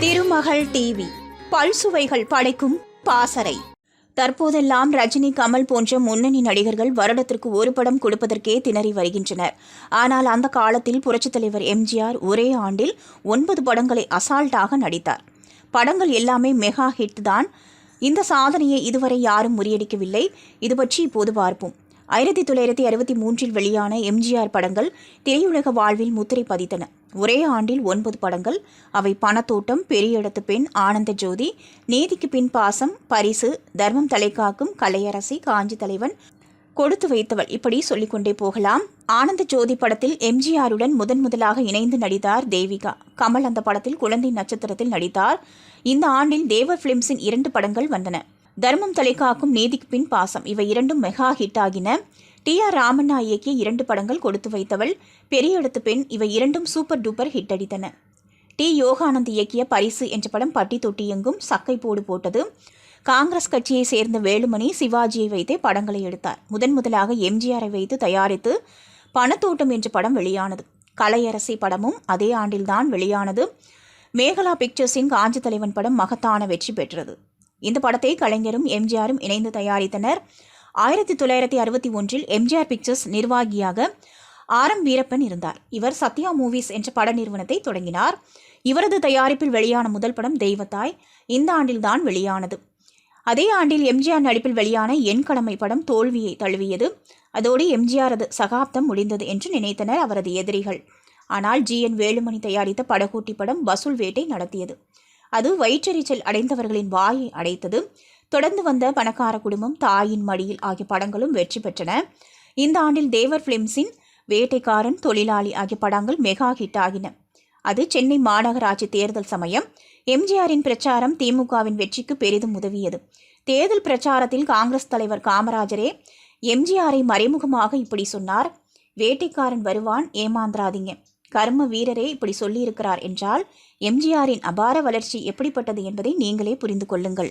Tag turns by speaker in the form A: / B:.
A: திருமகள் TV. பல்சுவைகள் படைக்கும் பாசறை. தற்போதெல்லாம் ரஜினி கமல் போன்ற முன்னணி நடிகர்கள் வருடத்திற்கு ஒரு படம் கொடுப்பதற்கே திணறி வருகின்றனர். ஆனால் அந்த காலத்தில் புரட்சித் தலைவர் எம்ஜிஆர் ஒரே ஆண்டில் ஒன்பது படங்களை அசால்ட்டாக நடித்தார். படங்கள் எல்லாமே மெகா ஹிட் தான். இந்த சாதனையை இதுவரை யாரும் முறியடிக்கவில்லை. இது பற்றி இப்போது பார்ப்போம். ஆயிரத்தி தொள்ளாயிரத்தி அறுபத்தி மூன்றில் வெளியான எம்ஜிஆர் படங்கள் திரையுலக வாழ்வில் முத்திரை பதித்தன. ஒரே ஆண்டில் ஒன்பது படங்கள். அவை பணத்தோட்டம் பெரிய இடத்து பெண் ஆனந்த ஜோதி நீதிக்கு பின் பாசம் பரிசு தர்மம் தலைக்காக்கும் கலையரசி காஞ்சி தலைவன் கொடுத்து வைத்தவள். இப்படி சொல்லிக்கொண்டே போகலாம். ஆனந்த ஜோதி படத்தில் எம்ஜிஆருடன் முதன் முதலாக இணைந்து நடித்தார் தேவிகா. கமல் அந்த படத்தில் குழந்தை நட்சத்திரத்தில் நடித்தார். இந்த ஆண்டில் தேவர் பிலிம்ஸின் இரண்டு படங்கள் வந்தன. தர்மம் தலைக்காக்கும் நீதிக்கு பின் பாசம். இவை இரண்டும் மெகா ஹிட் ஆகின. டி ஆர் ராமண்ணா இயக்கிய இரண்டு படங்கள் கொடுத்து வைத்தவள் பெரிய இடத்து பெண் இவை இரண்டும் சூப்பர் டூப்பர் ஹிட் அடித்தன. டி யோகானந்த் இயக்கிய பரிசு என்ற படம் பட்டி தொட்டி எங்கும் சக்கை போடு போட்டது. காங்கிரஸ் கட்சியை சேர்ந்த வேலுமணி சிவாஜியை வைத்தே படங்களை எடுத்தார். முதன் முதலாக எம்ஜிஆரை வைத்து தயாரித்து பணத்தோட்டம் என்ற படம் வெளியானது. கலையரசி படமும் அதே ஆண்டில்தான் வெளியானது. மேகலா பிக்சர்ஸின் காஞ்சி தலைவன் படம் மகத்தான வெற்றி பெற்றது. இந்த படத்தை கலைஞரும் எம்ஜிஆரும் இணைந்து தயாரித்தனர். ஆயிரத்தி தொள்ளாயிரத்தி அறுபத்தி ஒன்றில் எம்ஜிஆர் பிக்சர்ஸ் நிர்வாகியாக ஆர் எம் வீரப்பன் இருந்தார். இவர் சத்யா மூவிஸ் என்ற பட நிறுவனத்தை தொடங்கினார். இவரது தயாரிப்பில் வெளியான முதல் படம் தெய்வத்தாய் இந்த ஆண்டில்தான் வெளியானது. அதே ஆண்டில் எம்ஜிஆர் நடிப்பில் வெளியான என் கடமை படம் தோல்வியை தழுவியது. அதோடு எம்ஜிஆரது சகாப்தம் முடிந்தது என்று நினைத்தனர் அவரது எதிரிகள். ஆனால் ஜி என் வேலுமணி தயாரித்த படகூட்டி படம் வசூல் வேட்டை நடத்தியது. அது வயிற்றெரிச்சல் அடைந்தவர்களின் வாயை அடைத்தது. தொடர்ந்து வந்த பணக்கார குடும்பம் தாயின் மடியில் ஆகிய படங்களும் வெற்றி பெற்றன. இந்த ஆண்டில் தேவர் பிலிம்ஸின் வேட்டைக்காரன் தொழிலாளி ஆகிய படங்கள் மெகா ஹிட் ஆகின. அது சென்னை மாநகராட்சி தேர்தல் சமயம். எம்ஜிஆரின் பிரச்சாரம் திமுகவின் வெற்றிக்கு பெரிதும் உதவியது. தேர்தல் பிரச்சாரத்தில் காங்கிரஸ் தலைவர் காமராஜரே எம்ஜிஆரை மறைமுகமாக இப்படி சொன்னார் வேட்டைக்காரன் வருவான் ஏமாந்திராதீங்க கர்ம வீரரே இப்படி சொல்லியிருக்கிறார் என்றால் எம்ஜிஆரின் அபார வளர்ச்சி எப்படிப்பட்டது என்பதை நீங்களே புரிந்து கொள்ளுங்கள்.